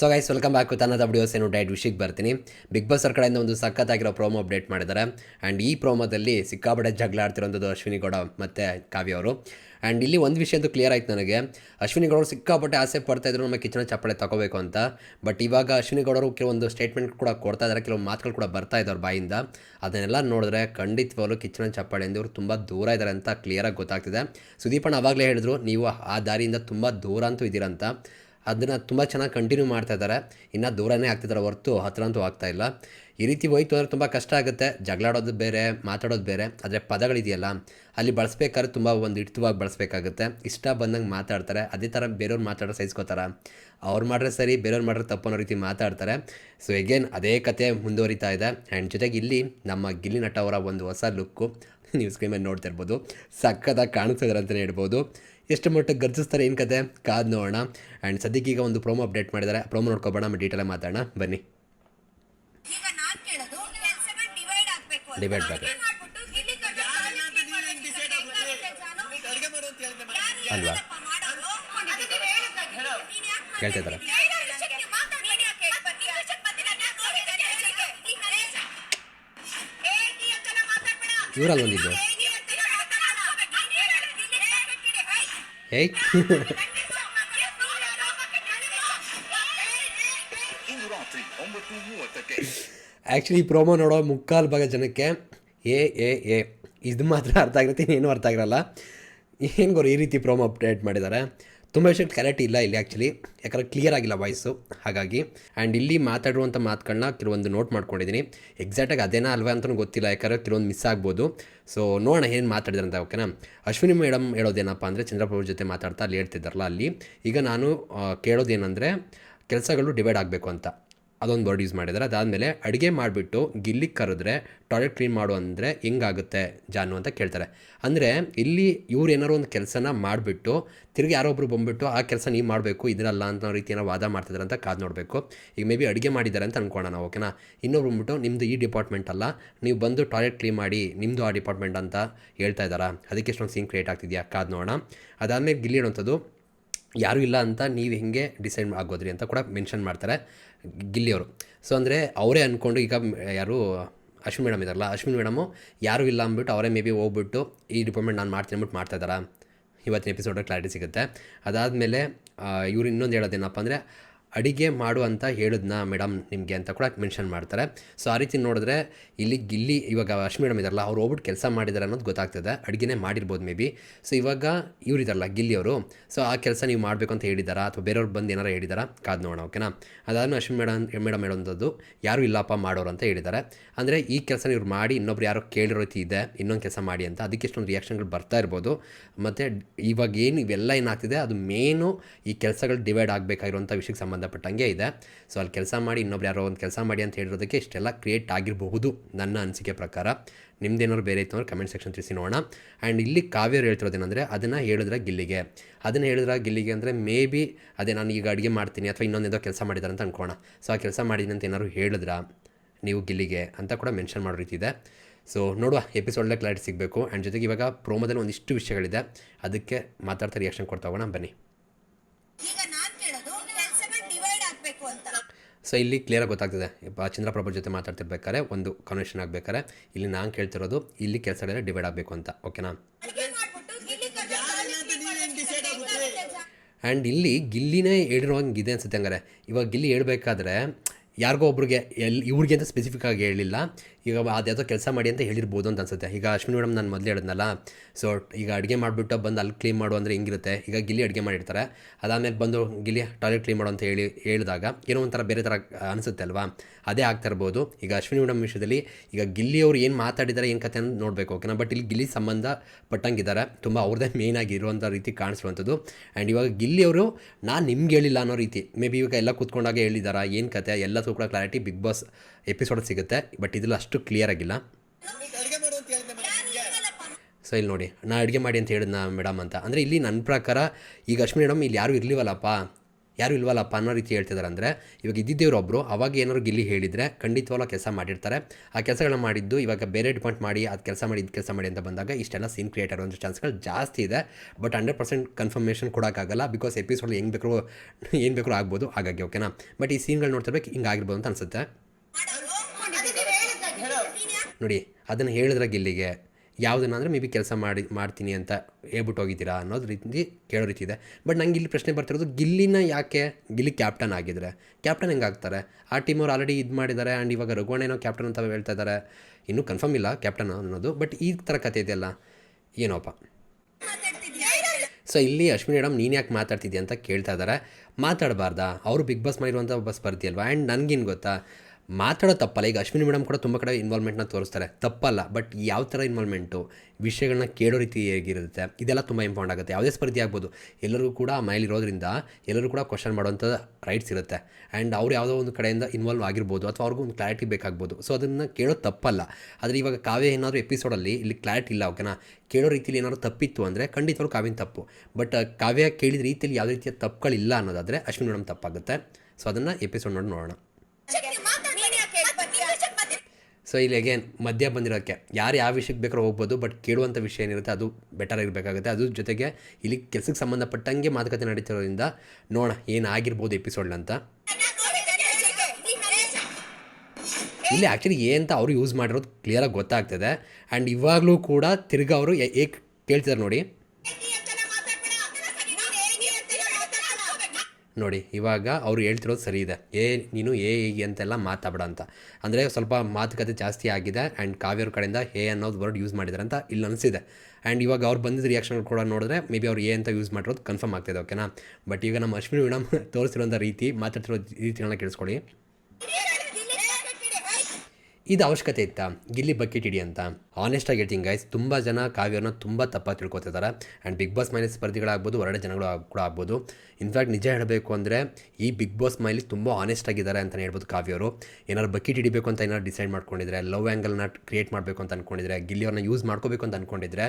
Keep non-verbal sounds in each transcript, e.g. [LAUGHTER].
So guys welcome back ತನ್ನದ videos ಏನು diet ವಿಷಯಕ್ಕೆ ಬರ್ತೀನಿ. ಬಿಗ್ ಬಾಸ್ ಅವ್ರ ಕಡೆಯಿಂದ ಒಂದು ಸಖತ್ತಾಗಿರೋ ಪ್ರೋಮೋ ಅಪ್ಡೇಟ್ ಮಾಡಿದ್ದಾರೆ. ಆ್ಯಂಡ್ ಈ ಪ್ರೋಮೋದಲ್ಲಿ ಸಿಕ್ಕಾಪಟ್ಟೆ ಜಗಳ ಆಡ್ತಿರೋಂಥದ್ದು ಅಶ್ವಿನಿ ಗೌಡ ಮತ್ತು ಕಾವ್ಯ ಅವರು. ಆ್ಯಂಡ್ ಇಲ್ಲಿ ಒಂದು ವಿಷಯದ್ದು ಕ್ಲಿಯರ್ ಆಯ್ತು ನನಗೆ. ಅಶ್ವಿನಿ ಗೌಡರು ಸಿಕ್ಕಾಪಟ್ಟೆ ಆಸೆ ಪಡ್ತಾ ಇದ್ರು ನಮ್ಮ ಕಿಚನ ಚಪ್ಪಳೆ ತಗೋಬೇಕು ಅಂತ. ಬಟ್ ಇವಾಗ ಅಶ್ವಿನಿ ಗೌಡರು ಕೆಲವೊಂದು ಸ್ಟೇಟ್ಮೆಂಟ್ ಕೂಡ ಕೊಡ್ತಾ ಇದ್ದಾರೆ ಕೆಲವು ಮಾತುಗಳು ಕೂಡ ಬರ್ತಾ ಇದ್ದಾರೆ ಬಾಯಿಂದ. ಅದನ್ನೆಲ್ಲ ನೋಡಿದ್ರೆ ಖಂಡಿತವಾಗ್ಲೂ ಕಿಚನ ಎಂದು ಇವರು ತುಂಬ ದೂರ ಇದ್ದಾರೆ ಅಂತ ಕ್ಲಿಯರಾಗಿ ಗೊತ್ತಾಗ್ತಿದೆ. ಸುದೀಪಣ್ಣ ಆವಾಗಲೇ ಹೇಳಿದ್ರು, ನೀವು ಆ ದಾರಿಯಿಂದ ತುಂಬ ದೂರ ಅಂತೂ ಇದ್ದೀರಂತ ಅದನ್ನು ತುಂಬ ಚೆನ್ನಾಗಿ ಕಂಟಿನ್ಯೂ ಮಾಡ್ತಾ ಇದ್ದಾರೆ. ಇನ್ನೂ ದೂರನೇ ಆಗ್ತಿದ್ದಾರೆ ಹೊರತು, ಹತ್ರ ಅಂತೂ ಆಗ್ತಾ ಇಲ್ಲ. ಈ ರೀತಿ ಹೋಯ್ತು ಅಂದರೆ ತುಂಬ ಕಷ್ಟ ಆಗುತ್ತೆ. ಜಗಳಾಡೋದು ಬೇರೆ, ಮಾತಾಡೋದು ಬೇರೆ, ಆದರೆ ಪದಗಳಿದೆಯಲ್ಲ, ಅಲ್ಲಿ ಬಳಸ್ಬೇಕಾದ್ರೆ ತುಂಬ ಒಂದು ಹಿಡಿತವಾಗಿ ಬಳಸಬೇಕಾಗುತ್ತೆ. ಇಷ್ಟ ಬಂದಂಗೆ ಮಾತಾಡ್ತಾರೆ. ಅದೇ ಥರ ಬೇರೆಯವ್ರು ಮಾತಾಡೋ ಸಹಿಸ್ಕೋತಾರೆ. ಅವ್ರು ಮಾಡಿದ್ರೆ ಸರಿ, ಬೇರೆಯವ್ರು ಮಾಡಿದ್ರೆ ತಪ್ಪು ಅನ್ನೋ ರೀತಿ ಮಾತಾಡ್ತಾರೆ. ಸೊ ಎಗೇನ್ ಅದೇ ಕತೆ ಮುಂದುವರಿತಾ ಇದೆ. ಆ್ಯಂಡ್ ಜೊತೆಗೆ ಇಲ್ಲಿ ನಮ್ಮ ಗಿಲ್ಲಿ ನಟ ಅವರ ಒಂದು ಹೊಸ ಲುಕ್ಕು ನೀವು ಸ್ಕ್ರೀನ್ ಮೇಲೆ ನೋಡ್ತಾ ಇರ್ಬೋದು. ಸಕ್ಕತ್ತಾಗಿ ಕಾಣಿಸ್ತಿದ್ದಾರೆ ಅಂತಲೇ ಹೇಳ್ಬೋದು. ಎಷ್ಟು ಮಟ್ಟಕ್ಕೆ ಗರ್ಜಿಸ್ತಾರೆ ಏನು ಕತೆ? ಕಾದ್ ನೋಡೋಣ. ಆ್ಯಂಡ್ ಸದ್ಯಕ್ಕೆ ಈಗ ಒಂದು ಪ್ರೋಮೋ ಅಪ್ಡೇಟ್ ಮಾಡಿದ್ದಾರೆ ಪ್ರೋಮೋ ನೋಡ್ಕೊಬೋಣ ಆಮೇಲೆ ಡೀಟೇಲಾಗಿ ಮಾತಾಡೋಣ. ಬನ್ನಿ. ಈಗ ನಾನ್ ಕೇಳೋದು ಕೆಲ್ಸಗಳು ಡಿವೈಡ್? ಯಾರು ಅಲ್ವಾ? ಕೇಳ್ತಾ ಇದ್ದಾರೆ. ಇವರಲ್ಲಿ ನೀವ್ ಮೂವತ್ತಕ್ಕೆ ಆ್ಯಕ್ಚುಲಿ ಪ್ರೋಮೋ ನೋಡೋ ಮುಕ್ಕಾಲು ಭಾಗ ಜನಕ್ಕೆ ಎ ಎ ಎ ಇದು ಮಾತ್ರ ಅರ್ಥ ಆಗಿರುತ್ತೆ ಏನೂ ಅರ್ಥ ಆಗಿರಲ್ಲ ಏನು ಗೊರು ಈ ರೀತಿ ಪ್ರೋಮೋ ಅಪ್ಡೇಟ್ ಮಾಡಿದ್ದಾರೆ ತುಂಬ ವಿಷಯಕ್ಕೆ ಕ್ಲಾರಿಟಿ ಇಲ್ಲ ಇಲ್ಲಿ ಆ್ಯಕ್ಚುಲಿ ಯಾಕಂದರೆ ಕ್ಲಿಯರ್ ಆಗಿಲ್ಲ ವಾಯ್ಸು ಹಾಗಾಗಿ ಆ್ಯಂಡ್ ಇಲ್ಲಿ ಮಾತಾಡುವಂಥ ಮಾತುಗಳನ್ನ ಕೆಲವೊಂದು ನೋಟ್ ಮಾಡ್ಕೊಂಡಿದ್ದೀನಿ ಎಕ್ಸಾಕ್ಟಾಗಿ ಅದೇನಾ ಅಲ್ವಾ ಅಂತಲೂ ಗೊತ್ತಿಲ್ಲ, ಯಾಕಂದರೆ ಕೆಲವೊಂದು ಮಿಸ್ ಆಗ್ಬೋದು. ಸೊ ನೋಡೋಣ ಏನು ಮಾತಾಡಿದ್ರೆ ಅಂತ ಓಕೆನಾ ಅಶ್ವಿನಿ ಮೇಡಮ್ ಹೇಳೋದೇನಪ್ಪ ಅಂದರೆ ಚಂದ್ರಪ್ರಭು ಜೊತೆ ಮಾತಾಡ್ತಾ ಅಲ್ಲಿ ಹೇಳ್ತಿದ್ದಾರಲ್ಲ ಅಲ್ಲಿ. ಈಗ ನಾನು ಕೇಳೋದೇನಂದರೆ ಕೇಳೋದೇನೆಂದರೆ, ಕೆಲಸಗಳು ಡಿವೈಡ್ ಆಗಬೇಕು ಅಂತ. ಅದೊಂದು ವರ್ಡ್ ಯೂಸ್ ಮಾಡಿದ್ದಾರೆ ಅದಾದಮೇಲೆ ಅಡುಗೆ ಮಾಡಿಬಿಟ್ಟು ಗಿಲ್ಲಿಗೆ ಕರೆದ್ರೆ ಟಾಯ್ಲೆಟ್ ಕ್ಲೀನ್ ಮಾಡು ಅಂದರೆ ಹೆಂಗಾಗುತ್ತೆ ಜಾನು ಅಂತ ಕೇಳ್ತಾರೆ. ಅಂದರೆ ಇಲ್ಲಿ ಇವ್ರು ಏನಾರು ಒಂದು ಕೆಲಸನ ಮಾಡಿಬಿಟ್ಟು ತಿರುಗಿ ಯಾರೋ ಒಬ್ಬರು ಬಂದುಬಿಟ್ಟು ಆ ಕೆಲಸ ನೀವು ಮಾಡಬೇಕು, ಇದರಲ್ಲ ಅಂತ ಏನೋ ವಾದ ಮಾಡ್ತಿದ್ದಾರೆ ಅಂತ ಕಾದು ನೋಡಬೇಕು. ಈಗ ಮೇ ಬಿ ಅಡುಗೆ ಮಾಡಿದ್ದಾರೆ ಅಂತ ಅನ್ಕೋಣ ನಾವು ಓಕೆನಾ ಇನ್ನೊಬ್ರು ಬಂದ್ಬಿಟ್ಟು ನಿಮ್ಮದು ಈ ಡಿಪಾರ್ಟ್ಮೆಂಟ್ ಅಲ್ಲ, ನೀವು ಬಂದು ಟಾಯ್ಲೆಟ್ ಕ್ಲೀನ್ ಮಾಡಿ ನಿಮ್ಮದು ಆ ಡಿಪಾರ್ಟ್ಮೆಂಟ್ ಅಂತ ಹೇಳ್ತಾ ಇದ್ದಾರಾ? ಅದಕ್ಕೆ ಎಷ್ಟೊಂದು ಸೀನ್ ಕ್ರಿಯೇಟ್ ಆಗ್ತಿದೆಯಾ? ಕಾದು ನೋಡೋಣ. ಅದಾದಮೇಲೆ ಗಿಲ್ಲಿ ಯಾರೂ ಇಲ್ಲ ಅಂತ ನೀವು ಹೆಂಗೆ ಡಿಸೈಡ್ ಆಗೋದ್ರಿ ಅಂತ ಕೂಡ ಮೆನ್ಷನ್ ಮಾಡ್ತಾರೆ ಗಿಲ್ಲಿಯವರು ಸೊ ಅಂದರೆ ಅವರೇ ಅಂದ್ಕೊಂಡು ಈಗ ಯಾರು ಅಶ್ವಿನ್ ಮೇಡಮ್ ಇದಾರಲ್ಲ, ಅಶ್ವಿನ್ ಮೇಡಮು ಯಾರೂ ಇಲ್ಲ ಅಂದ್ಬಿಟ್ಟು ಅವರೇ ಮೇ ಬಿ ಹೋಗ್ಬಿಟ್ಟು ಈ ಡಿಪಾರ್ಟ್ಮೆಂಟ್ ನಾನು ಮಾಡ್ತೀನಿ ಅಂದ್ಬಿಟ್ಟು ಮಾಡ್ತಾ ಇದ್ದಾರಾ? ಇವತ್ತಿನ ಎಪಿಸೋಡ್ ಕ್ಲಾರಿಟಿ ಸಿಗುತ್ತೆ. ಅದಾದಮೇಲೆ ಇವ್ರು ಇನ್ನೊಂದು ಹೇಳೋದೇನಪ್ಪ ಅಂದರೆ ಅಡಿಗೆ ಮಾಡು ಅಂತ ಹೇಳಿದ್ನ ಮೇಡಮ್ ನಿಮಗೆ ಅಂತ ಕೂಡ ಮೆನ್ಷನ್ ಮಾಡ್ತಾರೆ. ಸೊ ಆ ರೀತಿ ನೋಡಿದ್ರೆ ಇಲ್ಲಿ ಗಿಲ್ಲಿ ಇವಾಗ ಅಶ್ ಮೇಡಮ್ ಇದಾರಲ್ಲ, ಅವ್ರು ಹೋಗ್ಬಿಟ್ಟು ಕೆಲಸ ಮಾಡಿದ್ದಾರೆ ಅನ್ನೋದು ಗೊತ್ತಾಗ್ತದೆ. ಅಡುಗೆನೇ ಮಾಡಿರ್ಬೋದು ಮೇ ಬಿ ಸೊ ಇವಾಗ ಇವ್ರು ಇದಾರಲ್ಲ ಗಿಲ್ಲಿಯವರು ಸೊ ಆ ಕೆಲಸ ನೀವು ಮಾಡಬೇಕು ಅಂತ ಹೇಳಿದಾರಾ? ಅಥವಾ ಬೇರೆಯವ್ರು ಬಂದು ಏನಾರು ಹೇಳಿದಾರಾ? ಕಾದು ನೋಡೋಣ ಓಕೆನಾ ಅದಾದ್ರೂ ಅಶ್ವಿನ್ ಮೇಡಮ್ ಮೇಡಮ್ ಹೇಳೋಂಥದ್ದು, ಯಾರೂ ಇಲ್ಲಪ್ಪ ಮಾಡೋರು ಅಂತ ಹೇಳಿದ್ದಾರೆ ಅಂದರೆ ಈ ಕೆಲಸ ಇವ್ರು ಮಾಡಿ ಇನ್ನೊಬ್ರು ಯಾರೋ ಕೇಳಿರೋ ರೀತಿ ಇದೆ, ಇನ್ನೊಂದು ಕೆಲಸ ಮಾಡಿ ಅಂತ ಅದಕ್ಕೆ ಇಷ್ಟೊಂದು ರಿಯಾಕ್ಷನ್ಗಳು ಬರ್ತಾ ಇರ್ಬೋದು. ಮತ್ತು ಇವಾಗ ಏನು ಇವೆಲ್ಲ ಏನಾಗ್ತಿದೆ, ಅದು ಮೇನು ಈ ಕೆಲಸಗಳು ಡಿವೈಡ್ ಆಗಬೇಕಾಗಿರುವಂಥ ವಿಷಯಕ್ಕೆ ಸಂಬಂಧಪಟ್ಟಂಗೆ ಇದೆ. ಸೊ ಅಲ್ಲಿ ಕೆಲಸ ಮಾಡಿ ಇನ್ನೊಬ್ರು ಯಾರೋ ಒಂದು ಕೆಲಸ ಮಾಡಿ ಅಂತ ಹೇಳಿರೋದಕ್ಕೆ ಇಷ್ಟೆಲ್ಲ ಕ್ರಿಯೇಟ್ ಆಗಿರಬಹುದು ನನ್ನ ಅನಿಸಿಕೆ ಪ್ರಕಾರ. ನಿಮ್ದೇನಾದ್ರು ಬೇರೆ ಇತ್ತು ಅಂದ್ರೆ ಕಮೆಂಟ್ ಸೆಕ್ಷನ್ ತಿಳಿಸಿ ನೋಡೋಣ. ಆ್ಯಂಡ್ ಇಲ್ಲಿ ಕಾವ್ಯರು ಹೇಳ್ತಿರೋದೇನೆಂದರೆ ಅದನ್ನು ಹೇಳಿದ್ರೆ ಗಿಲ್ಲಿಗೆ. ಅದನ್ನು ಹೇಳಿದ್ರೆ ಗಿಲ್ಲಿಗೆ ಅಂದರೆ ಮೇ ಬಿ ಅದೇ ನಾನು ಈಗ ಅಡುಗೆ ಮಾಡ್ತೀನಿ ಅಥವಾ ಇನ್ನೊಂದೇದೋ ಕೆಲಸ ಮಾಡಿದಾರೆ ಅಂತ ಅನ್ಕೋಣ. ಸೊ ಆ ಕೆಲಸ ಮಾಡಿದ್ದೀನಿ ಅಂತ ಏನಾದ್ರು ಹೇಳಿದ್ರಾ ನೀವು ಗಿಲ್ಲಿಗೆ ಅಂತ ಕೂಡ ಮೆನ್ಷನ್ ಮಾಡೋ ರೀತಿ ಇದೆ. ಸೊ ನೋಡುವ ಎಪಿಸೋಡಲ್ಲೇ ಕ್ಲಾರಿಟಿ ಸಿಗಬೇಕು. ಆ್ಯಂಡ್ ಜೊತೆಗೆ ಇವಾಗ ಪ್ರೋಮೋದಲ್ಲಿ ಒಂದಿಷ್ಟು ವಿಷಯಗಳಿದೆ. ಅದಕ್ಕೆ ಮಾತಾಡ್ತಾ ರಿಯಾಕ್ಷನ್ ಕೊಡ್ತಾ ಹೋಗೋಣ. ಬನ್ನಿ ಈಗ ನಾನ್ ಕೇಳೋದು ಕೆಲ್ಸಗಳು ಡಿವೈಡ್ ಆಗ್ಬೇಕು ಅಂತ ಸೊ ಇಲ್ಲಿ ಕ್ಲಿಯರಾಗಿ ಗೊತ್ತಾಗ್ತದೆ. ಚಂದ್ರಪ್ರಭು ಜೊತೆ ಮಾತಾಡ್ತಿರ್ಬೇಕಾದ್ರೆ ಒಂದು ಕನ್ವೆನ್ಷನ್ ಆಗಬೇಕಾದ್ರೆ ಇಲ್ಲಿ ನಾನು ಕೇಳ್ತಿರೋದು ಇಲ್ಲಿ ಕೆಲಸ ಡಿವೈಡ್ ಆಗಬೇಕು ಅಂತ ಓಕೆನಾ ಆ್ಯಂಡ್ ಇಲ್ಲಿ ಗಿಲ್ಲಿನೇ ಹೇಳಿರೋಂಗಿದೆ ಅನ್ಸುತ್ತೆ ಹಂಗಾರೆ. ಇವಾಗ ಗಿಲ್ಲಿ ಹೇಳ್ಬೇಕಾದ್ರೆ ಯಾರಿಗೋ ಒಬ್ರಿಗೆ ಎಲ್ಲಿ ಇವ್ರಿಗೆ ಅಂತ ಸ್ಪೆಸಿಫಿಕ್ ಆಗಿ ಹೇಳಿಲ್ಲ. ಈಗ ಅದ್ಯಾವುದೋ ಕೆಲಸ ಮಾಡಿ ಅಂತ ಹೇಳಿರ್ಬೋದು ಅಂತ ಅನ್ಸುತ್ತೆ. ಈಗ ಅಶ್ವಿನಿ ಮೇಡಮ್ ನಾನು ಮೊದಲು ಹೇಳಿದ್ನಲ್ಲ ಸೊ ಈಗ ಅಡುಗೆ ಮಾಡಿಬಿಟ್ಟು ಬಂದು ಅಲ್ಲಿ ಕ್ಲೀನ್ ಮಾಡು ಅಂದರೆ ಹೆಂಗಿರುತ್ತೆ? ಈಗ ಗಿಲ್ಲಿ ಅಡುಗೆ ಮಾಡಿರ್ತಾರೆ. ಅದಾದಮೇಲೆ ಬಂದು ಗಿಲ್ಲಿ ಟಾಯ್ಲೆಟ್ ಕ್ಲೀನ್ ಮಾಡು ಅಂತ ಹೇಳಿ, ಹೇಳಿದಾಗ ಏನೋ ಒಂಥರ ಬೇರೆ ಥರ ಅನಿಸುತ್ತೆ ಅಲ್ವಾ? ಅದೇ ಆಗ್ತಾ ಇರ್ಬೋದು. ಈಗ ಅಶ್ವಿನಿ ಮೇಡಮ್ ವಿಷಯದಲ್ಲಿ ಈಗ ಗಿಲ್ಲಿ ಅವರು ಏನು ಮಾತಾಡಿದ್ದಾರೆ ಏನು ಕತೆ ಅಂತ ನೋಡಬೇಕು ಓಕೆನಾ ಬಟ್ ಇಲ್ಲಿ ಗಿಲ್ಲಿ ಸಂಬಂಧ ಪಟ್ಟಂಗಿದ್ದಾರೆ ತುಂಬ ಅವ್ರದ್ದೇ ಮೇಯ್ನ್ ಆಗಿ ಇರುವಂಥ ರೀತಿ ಕಾಣಿಸುವಂಥದ್ದು ಆ್ಯಂಡ್ ಇವಾಗ ಗಿಲ್ಲಿ ಅವರು, ನಾನು ನಿಮ್ಗೆ ಹೇಳಿಲ್ಲ ಅನ್ನೋ ರೀತಿ ಮೇ ಬಿ ಇವಾಗ ಎಲ್ಲ ಕೂತ್ಕೊಂಡಾಗ ಹೇಳಿದಾರಾ, ಏನು ಕತೆ ಎಲ್ಲದಕ್ಕೂ ಕೂಡ ಕ್ಲಾರಿಟಿ ಬಿಗ್ ಬಾಸ್ ಎಪಿಸೋಡ್ ಸಿಗುತ್ತೆ. ಬಟ್ ಇದ್ರಲ್ಲಿ ಅಷ್ಟು ಕ್ಲಿಯರ್ ಆಗಿಲ್ಲ. ಸೊ ಇಲ್ಲಿ ನೋಡಿ, ನಾ ಅಡುಗೆ ಮಾಡಿ ಅಂತ ಹೇಳಿದ್ನ ಮೇಡಮ್ ಅಂತ. ಅಂದರೆ ಇಲ್ಲಿ ನನ್ನ ಪ್ರಕಾರ, ಈಗ ಅಶ್ವಿನಿ ಮೇಡಮ್ ಇಲ್ಲಿ ಯಾರೂ ಇರಲಿವಲ್ಲಪ್ಪ? ಯಾರು ಇಲ್ವಲ್ಲಪ್ಪ ಅನ್ನೋ ರೀತಿ ಹೇಳ್ತಿದ್ದಾರೆ ಅಂದರೆ, ಇವಾಗ ಇದ್ದಿದ್ದೇವ್ರು ಒಬ್ಬರು ಅವಾಗ ಏನಾದ್ರು ಗಿಲ್ಲಿ ಹೇಳಿದರೆ ಖಂಡಿತವಾಗ್ಲೂ ಕೆಲಸ ಮಾಡಿರ್ತಾರೆ. ಆ ಕೆಲಸಗಳನ್ನ ಮಾಡಿದ್ದು ಇವಾಗ ಬೇರೆ ಡಿಪಾರ್ಟ್ ಮಾಡಿ, ಅದು ಕೆಲಸ ಮಾಡಿ, ಇದು ಕೆಲಸ ಮಾಡಿ ಅಂತ ಬಂದಾಗ ಇಷ್ಟೆಲ್ಲ ಸೀನ್ ಕ್ರಿಯೇಟ್ ಆಗೋ ಚಾನ್ಸ್ಗಳು ಜಾಸ್ತಿ ಇದೆ. ಬಟ್ ಹಂಡ್ರೆಡ್ ಪರ್ಸೆಂಟ್ ಕನ್ಫರ್ಮೇಷನ್ ಕೊಡೋಕ್ಕಾಗಲ್ಲ ಬಿಕಾಸ್ ಎಪಿಸೋಡ್ ಹೆಂಗೆ ಬೇಕಾದ್ರೂ ಏನು ಬೇಕಾದ್ರೂ ಆಗ್ಬೋದು. ಹಾಗಾಗಿ ಓಕೆನಾ ಬಟ್ ಈ ಸೀನ್ಗಳು ನೋಡ್ತಿರ್ಬೇಕು, ಹಿಂಗೆ ಆಗಿರ್ಬೋದು ಅಂತ ಅನಿಸುತ್ತೆ. ನೋಡಿ, ಅದನ್ನು ಹೇಳಿದ್ರೆ ಗಿಲ್ಲಿಗೆ, ಯಾವುದನ್ನಾದರೂ ಮೇ ಬಿ ಕೆಲಸ ಮಾಡಿ, ಮಾಡ್ತೀನಿ ಅಂತ ಹೇಳ್ಬಿಟ್ಟು ಹೋಗಿದ್ದೀರಾ? ಅನ್ನೋದು ರೀತಿ ಕೇಳೋ ರೀತಿ ಇದೆ. ಬಟ್ ನಂಗೆ ಇಲ್ಲಿ ಪ್ರಶ್ನೆ ಬರ್ತಿರೋದು, ಗಿಲ್ಲಿನ ಯಾಕೆ ಗಿಲ್ಲಿ ಕ್ಯಾಪ್ಟನ್ ಆಗಿದ್ರೆ? ಕ್ಯಾಪ್ಟನ್ ಹೆಂಗೆ ಆಗ್ತಾರೆ? ಆ ಟೀಮ್ ಅವ್ರು ಆಲ್ರೆಡಿ ಇದು ಮಾಡಿದ್ದಾರೆ ಆ್ಯಂಡ್ ಇವಾಗ ರಘುವಣ ಏನೋ ಕ್ಯಾಪ್ಟನ್ ಅಂತ ಹೇಳ್ತಾ ಇದ್ದಾರೆ ಇನ್ನೂ ಕನ್ಫರ್ಮ್ ಇಲ್ಲ ಕ್ಯಾಪ್ಟನ್ ಅನ್ನೋದು ಬಟ್ ಈ ಥರ ಕತೆ ಇದೆಯಲ್ಲ ಏನೋಪ್ಪ ಸೊ ಇಲ್ಲಿ ಅಶ್ವಿನಿ ಮೇಡಮ್ ನೀನು ಯಾಕೆ ಮಾತಾಡ್ತಿದ್ದೀಯ ಅಂತ ಕೇಳ್ತಾ ಇದ್ದಾರೆ ಮಾತಾಡಬಾರ್ದಾ? ಅವರು ಬಿಗ್ ಬಾಸ್ ಮಾಡಿರುವಂಥ ಬಸ್ ಅಲ್ವಾ ಆ್ಯಂಡ್ ನನಗೇನು ಗೊತ್ತಾ? ಮಾತಾಡೋ ತಪ್ಪಲ್ಲ. ಈಗ ಅಶ್ವಿನಿ ಮೇಡಮ್ ಕೂಡ ತುಂಬ ಕಡೆ ಇನ್ವಾಲ್ವ್ಮೆಂಟ್ನ ತೋರಿಸ್ತಾರೆ. ತಪ್ಪಲ್ಲ ಬಟ್ ಯಾವ ಥರ ಇನ್ವಾಲ್ವ್ಮೆಂಟು ವಿಷಯಗಳನ್ನ ಕೇಳೋ ರೀತಿ ಹೇಗಿರುತ್ತೆ? ಇದೆಲ್ಲ ತುಂಬ ಇಂಪಾರ್ಟೆಂಟ್ ಆಗುತ್ತೆ. ಯಾವುದೇ ಸ್ಪರ್ಧೆ ಆಗ್ಬೋದು. ಎಲ್ಲರಿಗೂ ಕೂಡ ಮೈಲಿರೋದ್ರಿಂದ ಎಲ್ಲರೂ ಕೂಡ ಕ್ವಶನ್ ಮಾಡುವಂಥ ರೈಟ್ಸ್ ಇರುತ್ತೆ. ಆ್ಯಂಡ್ ಅವ್ರು ಯಾವುದೋ ಒಂದು ಕಡೆಯಿಂದ ಇನ್ವಾಲ್ವ್ ಆಗಿರ್ಬೋದು ಅಥವಾ ಅವ್ರಿಗೂ ಒಂದು ಕ್ಲಾರಿಟಿ ಬೇಕಾಗ್ಬೋದು. ಸೊ ಅದನ್ನು ಕೇಳೋದು ತಪ್ಪಲ್ಲ. ಆದರೆ ಇವಾಗ ಕಾವ್ಯ ಏನಾದರೂ ಎಪಿಸೋಡಲ್ಲಿ ಇಲ್ಲಿ ಕ್ಲಾರಿಟಿ ಇಲ್ಲ ಓಕೆನಾ ಕೇಳೋ ರೀತಿಯಲ್ಲಿ ಏನಾದರೂ ತಪ್ಪಿತ್ತು ಅಂದರೆ ಖಂಡಿತವಾಗ್ಲೂ ಕಾವ್ಯನ ತಪ್ಪು. ಬಟ್ ಕಾವ್ಯ ಕೇಳಿದ ರೀತಿಯಲ್ಲಿ ಯಾವುದೇ ರೀತಿಯ ತಪ್ಪುಗಳಿಲ್ಲ ಅನ್ನೋದಾದರೆ ಅಶ್ವಿನಿ ಮೇಡಮ್ ತಪ್ಪಾಗುತ್ತೆ. ಸೊ ಅದನ್ನು ಎಪಿಸೋಡ್ ನೋಡಿ ನೋಡೋಣ. ಸೊ ಇಲ್ಲಿ ಅಗೇನ್ ಮಧ್ಯ ಬಂದಿರೋಕ್ಕೆ. ಯಾರು ಯಾವ ವಿಷಯಕ್ಕೆ ಬೇಕಾದ್ರೂ ಹೋಗ್ಬೋದು ಬಟ್ ಕೇಳುವಂಥ ವಿಷಯ ಏನಿರುತ್ತೆ, ಅದು ಬೆಟರ್ ಇರಬೇಕಾಗುತ್ತೆ ಅದು ಜೊತೆಗೆ ಇಲ್ಲಿ ಕೆಲಸಕ್ಕೆ ಸಂಬಂಧಪಟ್ಟಂಗೆ ಮಾತುಕತೆ ನಡೀತಿರೋದ್ರಿಂದ ನೋಡೋಣ ಏನಾಗಿರ್ಬೋದು ಎಪಿಸೋಡ್ ಅಂತ ಇಲ್ಲಿ ಆ್ಯಕ್ಚುಲಿ ಏನಂತ ಅವರು ಯೂಸ್ ಮಾಡಿರೋದು ಕ್ಲಿಯರಾಗಿ ಗೊತ್ತಾಗ್ತದೆ. ಆ್ಯಂಡ್ ಇವಾಗಲೂ ಕೂಡ ತಿರ್ಗಾ ಅವರು ಏಕ್ ಕೇಳ್ತಿದ್ದಾರೆ ನೋಡಿ. ನೋಡಿ, ಇವಾಗ ಅವ್ರು ಹೇಳ್ತಿರೋದು ಸರಿ ಇದೆ. ಏ, ನೀನು ಏ, ಹೀಗೆ ಅಂತೆಲ್ಲ ಮಾತಾಡ ಅಂತ. ಅಂದರೆ ಸ್ವಲ್ಪ ಮಾತುಕತೆ ಜಾಸ್ತಿ ಆಗಿದೆ ಆ್ಯಂಡ್ ಕಾವ್ಯವ್ರ ಕಡೆಯಿಂದ ಏ ಅನ್ನೋದು ವರ್ಡ್ ಯೂಸ್ ಮಾಡಿದ್ದಾರೆ ಅಂತ ಇಲ್ಲಿ ಅನಿಸಿದೆ. ಆ್ಯಂಡ್ ಇವಾಗ ಅವ್ರು ಬಂದಿದ್ದ ರಿಯಾಕ್ಷನ್ ಕೂಡ ನೋಡಿದ್ರೆ ಮೇ ಬಿ ಅವ್ರು ಏ ಅಂತ ಯೂಸ್ ಮಾಡಿರೋದು ಕನ್ಫರ್ಮ್ ಆಗ್ತಿದೆ ಓಕೆನಾ ಬಟ್ ಈಗ ನಮ್ಮ ಅಶ್ವಿನಿ ಮೇಡಮ್ [LAUGHS] ತೋರಿಸಿರೋಂಥ ರೀತಿ, ಮಾತಾಡ್ತಿರೋ ರೀತಿಗಳನ್ನ ಕೇಳಿಸ್ಕೊಳ್ಳಿ. ಇದು ಅವಶ್ಯಕತೆ ಇತ್ತಾ? ಗಿಲ್ಲಿ ಬಕೆಟ್ ಇಡಿ ಅಂತ. ಆನೆಸ್ಟಾಗಿ ಹೇಳ್ತೀನಿ ಗೈಸ್ ತುಂಬ ಜನ ಕಾವ್ಯನ ತುಂಬ ತಪ್ಪಾಗಿ ತಿಳ್ಕೊತಿದ್ದಾರೆ ಆ್ಯಂಡ್ ಬಿಗ್ ಬಾಸ್ ಮೈಲಿ ಸ್ಪರ್ಧಿಗಳಾಗ್ಬೋದು ಹೊರಡೆ ಜನಗಳು ಕೂಡ ಆಗ್ಬೋದು. ಇನ್ಫ್ಯಾಕ್ಟ್ ನಿಜ ಹೇಳಬೇಕು ಅಂದರೆ, ಈ ಬಿಗ್ ಬಾಸ್ ಮೈಲಿ ತುಂಬ ಆನೆಸ್ಟ್ ಆಗಿದ್ದಾರೆ ಅಂತಲೇ ಹೇಳ್ಬೋದು ಕಾವ್ಯವರು. ಏನಾದ್ರು ಬಕೆಟ್ ಹಿಡಿಬೇಕು ಅಂತ ಏನಾದ್ರು ಡಿಸೈಡ್ ಮಾಡ್ಕೊಂಡಿದ್ರೆ ಲವ್ ಆ್ಯಂಗಲ್ನ ಕ್ರಿಯೇಟ್ ಮಾಡಬೇಕು ಅಂತ ಅಂದ್ಕೊಂಡಿದ್ರೆ ಗಿಲ್ಲಿಯವ್ರನ್ನ ಯೂಸ್ ಮಾಡ್ಕೋಬೇಕು ಅಂತ ಅಂದ್ಕೊಂಡಿದ್ರೆ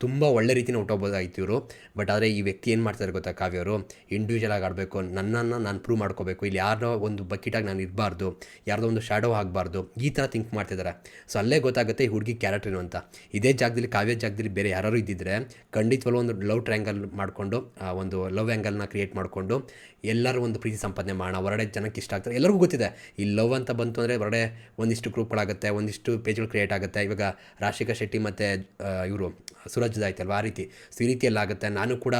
ತುಂಬ ಒಳ್ಳೆ ರೀತಿನ ಹುಟ್ಟೋಗ್ಬೋದಾಗಿತ್ತು ಇವರು. ಬಟ್ ಆದರೆ ಈ ವ್ಯಕ್ತಿ ಏನು ಮಾಡ್ತಾರೆ ಗೊತ್ತಾ ಕಾವ್ಯವರು ಇಂಡಿವಿಜುವಲ್ ಆಗಿ ಆಡಬೇಕು. ನನ್ನನ್ನು ನಾನು ಪ್ರೂವ್ ಮಾಡ್ಕೋಬೇಕು. ಇಲ್ಲಿ ಯಾರೋ ಒಂದು ಬಕೆಟಾಗಿ ನಾನು ಇರಬಾರ್ದು. ಯಾರ್ದೋ ಒಂದು ಶ್ಯಾಡೋ ಆಗಬಾರ್ದು. ಈ ಥರ ಥಿಂಕ್ ಮಾಡ್ತಿದ್ದಾರೆ ಸೊ ಅಲ್ಲೇ ಗೊತ್ತಾಗುತ್ತೆ ಈ ಹುಡುಗಿ ಕ್ಯಾರೆಕ್ಟರ್ ಅಂತ. ಇದೇ ಜಾಗದಲ್ಲಿ ಕಾವ್ಯ ಜಾಗದಲ್ಲಿ ಬೇರೆ ಯಾರು ಇದ್ದಿದ್ರೆ ಖಂಡಿತವಲ್ಲೂ ಒಂದು ಲವ್ ಟ್ರ್ಯಾಂಗಲ್ ಮಾಡಿಕೊಂಡು ಒಂದು ಲವ್ ಆ್ಯಂಗಲ್ನ ಕ್ರಿಯೇಟ್ ಮಾಡಿಕೊಂಡು ಎಲ್ಲರೂ ಒಂದು ಪ್ರೀತಿ ಸಂಪಾದನೆ ಮಾಡೋಣ. ಹೊರಡೆ ಜನಕ್ಕೆ ಇಷ್ಟ ಆಗ್ತಾರೆ. ಎಲ್ಲರಿಗೂ ಗೊತ್ತಿದೆ. ಈ ಲವ್ ಅಂತ ಬಂತು ಅಂದರೆ ಹೊರಡೆ ಒಂದಿಷ್ಟು ಗ್ರೂಪ್ಗಳಾಗುತ್ತೆ ಒಂದಿಷ್ಟು ಪೇಜ್ಗಳು ಕ್ರಿಯೇಟ್ ಆಗುತ್ತೆ. ಇವಾಗ ರಾಶಿಕಾ ಶೆಟ್ಟಿ ಮತ್ತು ಇವರು ಆಯ್ತಲ್ವ? ಆ ರೀತಿ ಈ ರೀತಿಯಲ್ಲಿ ಆಗುತ್ತೆ ನಾನು ಕೂಡ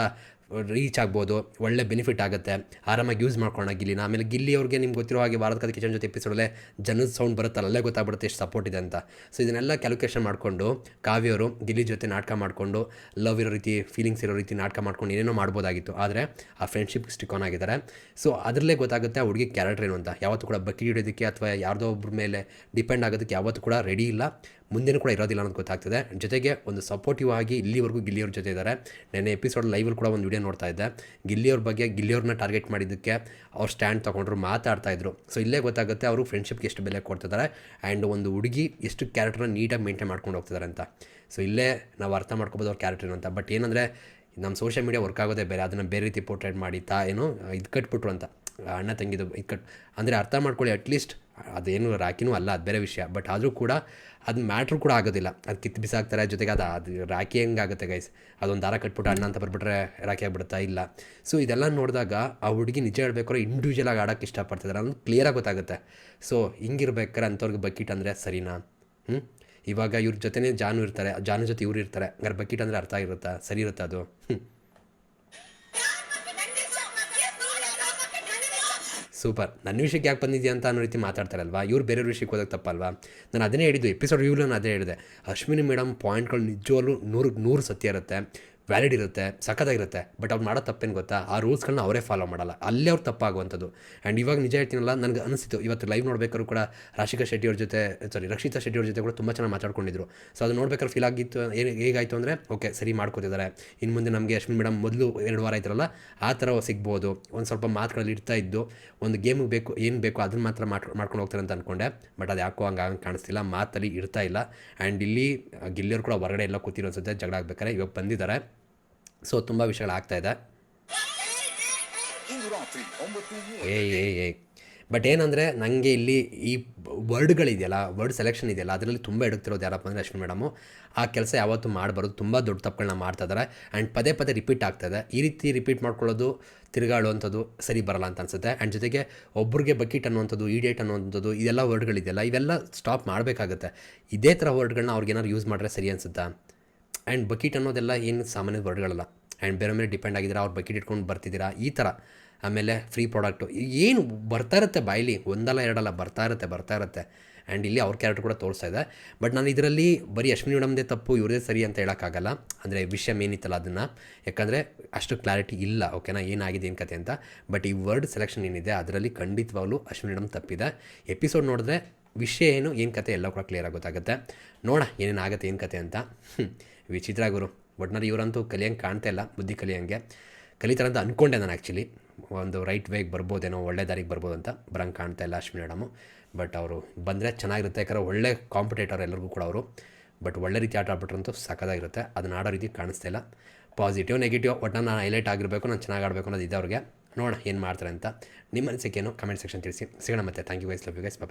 ರೀಚ್ ಆಗ್ಬೋದು, ಒಳ್ಳೆ ಬೆನಿಫಿಟ್ ಆಗುತ್ತೆ. ಆರಾಮಾಗಿ ಯೂಸ್ ಮಾಡ್ಕೊಳ್ಳೋಣ ಗಿಲ್ಲಿನ. ಆಮೇಲೆ ಗಿಲ್ಲಿ ಅವ್ರಿಗೆ ನಿಮ್ಗೆ ಗೊತ್ತಿರೋ ಹಾಗೆ ಭಾರತ ಕಥೆ ಕಿಚನ್ ಜೊತೆ ಎಪಿಸೋಡಲ್ಲೇ ಜನದ ಸೌಂಡ್ ಬರುತ್ತಲ್ಲ, ಅಲ್ಲೇ ಗೊತ್ತಾಗ್ಬಿಡುತ್ತೆ ಎಷ್ಟು ಸಪೋರ್ಟ್ ಇದೆ ಅಂತ. ಸೊ ಇದನ್ನೆಲ್ಲ ಕ್ಯಾಲ್ಕುಲೇಷನ್ ಮಾಡಿಕೊಂಡು ಕಾವ್ಯವರು ಗಿಲ್ಲಿ ಜೊತೆ ನಾಟಕ ಮಾಡಿಕೊಂಡು ಲವ್ ಇರೋ ರೀತಿ ಫೀಲಿಂಗ್ಸ್ ಇರೋ ರೀತಿ ನಾಟಕ ಮಾಡ್ಕೊಂಡು ಏನೇನೋ ಮಾಡ್ಬೋದಾಗಿತ್ತು. ಆದರೆ ಆ ಫ್ರೆಂಡ್ಶಿಪ್ ಸ್ಟಿಕ್ ಆನ್ ಆಗಿದ್ದಾರೆ. ಸೊ ಅದರಲ್ಲೇ ಗೊತ್ತಾಗುತ್ತೆ ಆ ಹುಡುಗಿ ಕ್ಯಾರೆಕ್ಟರ್ ಏನು ಅಂತ. ಯಾವತ್ತೂ ಕೂಡ ಬಕಿ ಹಿಡಿಯೋದಕ್ಕೆ ಅಥವಾ ಯಾರ್ದೋ ಒಬ್ಬರ ಮೇಲೆ ಡಿಪೆಂಡ್ ಆಗೋದಕ್ಕೆ ಯಾವತ್ತೂ ಕೂಡ ರೆಡಿ ಇಲ್ಲ. ಮುಂದೆನೂ ಕೂಡ ಇರೋದಿಲ್ಲ ಅನ್ನೋದು ಗೊತ್ತಾಗ್ತದೆ. ಜೊತೆಗೆ ಒಂದು ಸಪೋರ್ಟಿವ್ ಆಗಿ ಇಲ್ಲಿವರೆಗೂ ಗಿಲ್ಲಿಯವ್ರ ಜೊತೆ ಇದ್ದಾರೆ ನೆನ್ನೆ ಎಪಿಸೋಡ್ ಲೈವಲ್ಲಿ ಕೂಡ ಒಂದು ವಿಡಿಯೋ ನೋಡ್ತಾ ಇದ್ದೆ. ಗಿಲ್ಲಿಯವ್ರ ಬಗ್ಗೆ ಗಿಲ್ಲಿಯವ್ರನ್ನ ಟಾರ್ಗೆಟ್ ಮಾಡಿದ್ದಕ್ಕೆ ಅವ್ರು ಸ್ಟ್ಯಾಂಡ್ ತೊಗೊಂಡ್ರು, ಮಾತಾಡ್ತಾ ಇದ್ರು. ಸೊ ಇಲ್ಲೇ ಗೊತ್ತಾಗುತ್ತೆ ಅವರು ಫ್ರೆಂಡ್ಶಿಪ್ಗೆ ಎಷ್ಟು ಬೆಲೆ ಕೊಡ್ತಿದ್ದಾರೆ ಆ್ಯಂಡ್ ಒಂದು ಹುಡುಗಿ ಎಷ್ಟು ಕ್ಯಾರೆಕ್ಟರ್ನ ನೀಟಾಗಿ ಮೇಂಟೈನ್ ಮಾಡ್ಕೊಂಡು ಹೋಗ್ತಿದ್ದಾರೆ ಅಂತ. ಸೊ ಇಲ್ಲೇ ನಾವು ಅರ್ಥ ಮಾಡ್ಕೋಬೋದು ಅವ್ರ ಕ್ಯಾರೆಕ್ಟರ್ ಅಂತ. ಬಟ್ ಏನಂದರೆ ನಮ್ಮ ಸೋಷಿಯಲ್ ಮೀಡಿಯಾ ವರ್ಕ್ ಆಗೋದೇ ಬೇರೆ. ಅದನ್ನು ಬೇರೆ ರೀತಿ ಪೋರ್ಟ್ರೇಟ್ ಮಾಡಿ ತಾ ಏನೋ ಇದು ಕಟ್ಬಿಟ್ರು ಅಂತ. ಅಣ್ಣ ತಂಗಿದು ಇದು ಕಟ್ ಅಂದರೆ ಅರ್ಥ ಮಾಡ್ಕೊಳ್ಳಿ ಅಟ್ಲೀಸ್ಟ್ ಅದೇನು ರಾಕಿನೂ ಅಲ್ಲ, ಅದು ಬೇರೆ ವಿಷಯ. ಬಟ್ ಆದರೂ ಕೂಡ ಅದು ಮ್ಯಾಟ್ರ್ ಕೂಡ ಆಗೋದಿಲ್ಲ. ಅದು ಕಿತ್ತು ಬಿಸಾಕ್ತಾರೆ, ಜೊತೆಗೆ ಅದು ಅದು ರಾಖಿ ಹೆಂಗಾಗುತ್ತೆ ಗೈಸ್ ಅದೊಂದು ದಾರ ಕಟ್ಬಿಟ್ಟು ಅಣ್ಣ ಅಂತ ಬರ್ಬಿಟ್ರೆ ರಾಖಿ ಆಗಿಬಿಡ್ತಾ ಇಲ್ಲ? ಸೊ ಇದೆಲ್ಲ ನೋಡಿದಾಗ ಆ ಹುಡುಗಿ ನಿಜ ಹೇಳ್ಬೇಕಾದ್ರೆ ಇಂಡಿವಿಜುವಲ್ ಆಗಿ ಆಡೋಕ್ಕೆ ಇಷ್ಟಪಡ್ತಿದ್ದಾರೆ ಅನ್ನೋದು ಕ್ಲಿಯರಾಗಿ ಗೊತ್ತಾಗುತ್ತೆ. ಸೊ ಹಿಂಗಿರ್ಬೇಕಾರೆ ಅಂಥವ್ರಿಗೆ ಬಕೀಟ್ ಅಂದರೆ ಸರಿನಾ? ಹ್ಞೂ ಇವಾಗ ಇವ್ರ ಜೊತೆನೇ ಜಾನು ಇರ್ತಾರೆ, ಜಾನು ಜೊತೆ ಇವ್ರು ಇರ್ತಾರೆ. ಹಂಗಾರೆ ಬಕೀಟ್ ಅಂದರೆ ಅರ್ಥ ಆಗಿರುತ್ತಾ ಸರಿ ಇರುತ್ತಾ ಅದು? ಸೂಪರ್. ನನ್ನ ವಿಷಯಕ್ಕೆ ಯಾಕೆ ಬಂದಿದ್ಯಾ ಅಂತ ಅನ್ನೋ ರೀತಿ ಮಾತಾಡ್ತಾರಲ್ವಾ? ಇವ್ರು ಬೇರೆ ವಿಷಯಕ್ಕೆ ಹೋದಾಗ ತಪ್ಪಲ್ವಾ? ನಾನು ಅದನ್ನೇ ಹೇಳಿದ್ದು ಎಪಿಸೋಡ್ ರಿವ್ಯೂ ನಾನು ಅದೇ ಹೇಳಿದೆ. ಅಶ್ವಿನಿ ಮೇಡಮ್ ಪಾಯಿಂಟ್ಗಳು ನಿಜವಾಗ್ಲೂ ನೂರು ನೂರು ಸತ್ಯ ಇರುತ್ತೆ. ವ್ಯಾಲಿಡ್ ಇರುತ್ತೆ, ಸಖತ್ತಾಗಿರುತ್ತೆ ಬಟ್ ಅವ್ರು ಮಾಡೋ ತಪ್ಪೇನು ಗೊತ್ತಾ? ಆ ರೂಲ್ಸ್ಗಳನ್ನ ಅವರೇ ಫಾಲೋ ಮಾಡಲ್ಲ. ಅಲ್ಲೇ ಅವ್ರು ತಪ್ಪಾಗುವಂಥದ್ದು. ಆ್ಯಂಡ್ ಇವಾಗ ನಿಜ ಹೇಳ್ತೀನಲ್ಲ, ನನಗೆ ಅನಿಸ್ತು ಇವತ್ತು ಲೈವ್ ನೋಡ್ಬೇಕಾದ್ರು ಕೂಡ ರಾಶಿಕಾ ಶೆಟ್ಟಿ ಅವ್ರ ಜೊತೆ ಸಾರಿ ರಕ್ಷಿತಾ ಶೆಟ್ಟಿ ಅವ್ರ ಜೊತೆ ಕೂಡ ತುಂಬ ಚೆನ್ನಾಗಿ ಮಾತಾಡ್ಕೊಂಡಿದ್ರು. ಸೊ ಅದು ನೋಡ್ಬೇಕಾದ್ರೆ ಫೀಲ್ ಆಗಿತ್ತು, ಏನು, ಹೇಗಾಯಿತು ಅಂದರೆ ಓಕೆ ಸರಿ ಮಾಡ್ಕೋತಿದ್ದಾರೆ. ಇನ್ನು ಮುಂದೆ ನಮಗೆ ಅಶ್ವಿನ್ ಮೇಡಮ್ ಮೊದಲು ಎರಡು ವಾರ ಆಯ್ತಾರಲ್ಲ ಆ ಥರ ಸಿಗ್ಬೋದು. ಒಂದು ಸ್ವಲ್ಪ ಮಾತುಗಳಲ್ಲಿ ಇರ್ತಾ ಇದ್ದು, ಒಂದು ಗೇಮಿಗೆ ಬೇಕು, ಏನು ಬೇಕು ಅದನ್ನ ಮಾತ್ರ ಮಾಡ್ ಮಾಡ್ಕೊಂಡು ಹೋಗ್ತಾರೆ ಅಂತ ಅಂದ್ಕೊಂಡೆ ಬಟ್ ಅದು ಯಾಕೋ ಹಂಗೆ ಕಾಣಿಸ್ತಿಲ್ಲ, ಮಾತಲ್ಲಿ ಇರ್ತಾ ಇಲ್ಲ. ಆ್ಯಂಡ್ ಇಲ್ಲಿ ಗಿಲ್ಲಿಯರು ಕೂಡ ಹೊರಗಡೆ ಎಲ್ಲ ಕೂತಿರೋ ಅನ್ಸುತ್ತೆ, ಜಗಳ ಆಗ್ಬೇಕಾದ್ರೆ ಇವಾಗ ಬಂದಿದ್ದಾರೆ. ಸೊ ತುಂಬ ವಿಷಯಗಳು ಆಗ್ತಾ ಇದೆ. ಏಯ್ ರಾತ್ರಿ ಒಂಬತ್ತು ಏ ಏ ಏ. ಬಟ್ ಏನಂದರೆ ನನಗೆ ಇಲ್ಲಿ ಈ ವರ್ಡ್ಗಳಿದೆಯಲ್ಲ, ವರ್ಡ್ ಸೆಲೆಕ್ಷನ್ ಇದೆಯಲ್ಲ, ಅದರಲ್ಲಿ ತುಂಬ ಎಡುತ್ತಿರೋದು ಯಾರಪ್ಪ ಅಂದರೆ ಅಶ್ವಿನಿ ಮೇಡಮು ಆ ಕೆಲಸ ಯಾವತ್ತೂ ಮಾಡಬಾರ್ದು. ತುಂಬ ದೊಡ್ಡ ತಪ್ಪುಗಳನ್ನ ಮಾಡ್ತಾ ಇದ್ದಾರೆ ಆ್ಯಂಡ್ ಪದೇ ಪದೇ ರಿಪೀಟ್ ಆಗ್ತಾಯಿದೆ ಈ ರೀತಿ ರಿಪೀಟ್ ಮಾಡ್ಕೊಳ್ಳೋದು ತಿರುಗಾಡುವಂಥದ್ದು ಸರಿ ಬರಲ್ಲ ಅಂತ ಅನಿಸುತ್ತೆ. ಆ್ಯಂಡ್ ಜೊತೆಗೆ ಒಬ್ರಿಗೆ ಬಕೀಟ್ ಅನ್ನುವಂಥದ್ದು ಈಡಿಯೇಟ್ ಅನ್ನುವಂಥದ್ದು, ಇದೆಲ್ಲ ವರ್ಡ್ಗಳಿದೆಯಲ್ಲ ಇವೆಲ್ಲ ಸ್ಟಾಪ್ ಮಾಡಬೇಕಾಗುತ್ತೆ. ಇದೇ ಥರ ವರ್ಡ್ಗಳನ್ನ ಅವ್ರಿಗೇನಾದ್ರು ಯೂಸ್ ಮಾಡಿದ್ರೆ ಸರಿ ಅನಿಸುತ್ತಾ? ಆ್ಯಂಡ್ ಬಕೀಟ್ ಅನ್ನೋದೆಲ್ಲ ಏನು ಸಾಮಾನ್ಯ ವರ್ಡ್ಗಳಲ್ಲ. ಆ್ಯಂಡ್ ಬೇರೆ ಮೇಲೆ ಡಿಪೆಂಡ್ ಆಗಿದ್ದೀರಾ, ಅವ್ರು ಬಕೀಟ್ ಇಟ್ಕೊಂಡು ಬರ್ತಿದ್ದೀರಾ, ಈ ಥರ. ಆಮೇಲೆ ಫ್ರೀ ಪ್ರಾಡಕ್ಟು ಏನು ಬರ್ತಾ ಇರುತ್ತೆ ಬಾಯಲ್ಲಿ, ಒಂದಲ್ಲ, ಎರಡಲ್ಲ, ಬರ್ತಾ ಇರುತ್ತೆ ಬರ್ತಾ ಇರುತ್ತೆ. ಆ್ಯಂಡ್ ಇಲ್ಲಿ ಅವ್ರ ಕ್ಯಾರೆಕ್ಟರ್ ಕೂಡ ತೋರಿಸ್ತಾ ಇದೆ. ಬಟ್ ನಾನು ಇದರಲ್ಲಿ ಬರೀ ಅಶ್ವಿನಿ ಮೇಡಮ್ದೇ ತಪ್ಪು, ಇವ್ರದೇ ಸರಿ ಅಂತ ಹೇಳೋಕ್ಕಾಗಲ್ಲ. ಅಂದರೆ ವಿಷಯ ಏನಿತ್ತಲ್ಲ ಅದನ್ನು. ಯಾಕಂದರೆ ಅಷ್ಟು ಕ್ಲಾರಿಟಿ ಇಲ್ಲ ಓಕೆನಾ ಏನಾಗಿದೆ ಏನು ಕತೆ ಅಂತ. ಬಟ್ ಈ ವರ್ಡ್ ಸೆಲೆಕ್ಷನ್ ಏನಿದೆ, ಅದರಲ್ಲಿ ಖಂಡಿತವಾಗ್ಲೂ ಅಶ್ವಿನಿ ಮೇಡಮ್ ತಪ್ಪಿದೆ. ಎಪಿಸೋಡ್ ನೋಡಿದ್ರೆ ವಿಷಯ ಏನು ಏನು ಕತೆ, ಎಲ್ಲ ಕೂಡ ಕ್ಲಿಯರ್ ಆಗೋದಾಗುತ್ತೆ ನೋಡ ಏನೇನು ಆಗುತ್ತೆ ಏನು ಕತೆ ಅಂತ. ವಿಚಿತ್ರ ಗುರು. ಒಟ್ನಲ್ಲಿ ಇವರಂತೂ ಕಲಿಯಂಗೆ ಕಾಣ್ತಾ ಇಲ್ಲ, ಬುದ್ಧಿ ಕಲಿಯಂಗೆ ಕಲಿತಾರೆ ಅಂತ ಅಂದ್ಕೊಂಡೆ ನಾನು ಆ್ಯಕ್ಚುಲಿ ಒಂದು ರೈಟ್ ವೇಗೆ ಬರ್ಬೋದೇನೋ, ಒಳ್ಳೆ ದಾರಿಗೆ ಬರ್ಬೋದು ಅಂತ. ಬರಂಗೆ ಕಾಣ್ತಾ ಇಲ್ಲ ಅಶ್ವಿನಿ ಮೇಡಮು. ಬಟ್ ಅವರು ಬಂದರೆ ಚೆನ್ನಾಗಿರುತ್ತೆ, ಯಾಕಂದ್ರೆ ಒಳ್ಳೆ ಕಾಂಪಿಟೇಟರ್ ಎಲ್ಲರಿಗೂ ಕೂಡ ಅವರು. ಬಟ್ ಒಳ್ಳೆ ರೀತಿ ಆಟ ಆಡ್ಬಿಟ್ರಂತೂ ಸಖತ್ತಾಗಿರುತ್ತೆ. ಅದನ್ನ ಆಡೋ ರೀತಿ ಕಾಣಿಸ್ತಾ ಇಲ್ಲ. ಪಾಸಿಟಿವ್ ನೆಗೆಟಿವ್ ಒಟ್ಟು ನಾನು ಹೈಲೈಟ್ ಆಗಿರಬೇಕು, ನಾನು ಚೆನ್ನಾಗಿ ಆಡಬೇಕು ಅನ್ನೋದು ಇದೆ ಅವ್ರಿಗೆ. ನೋಡೋಣ ಏನು ಮಾಡ್ತಾರೆ ಅಂತ. ನಿಮ್ಮ ಅನಿಸಿಕೆಯನ್ನು ಕಮೆಂಟ್ ಸೆಕ್ಷನ್ ತಿಳಿಸಿ. ಸಿಗೋಣ ಮತ್ತೆ. Thank you guys love you guys bye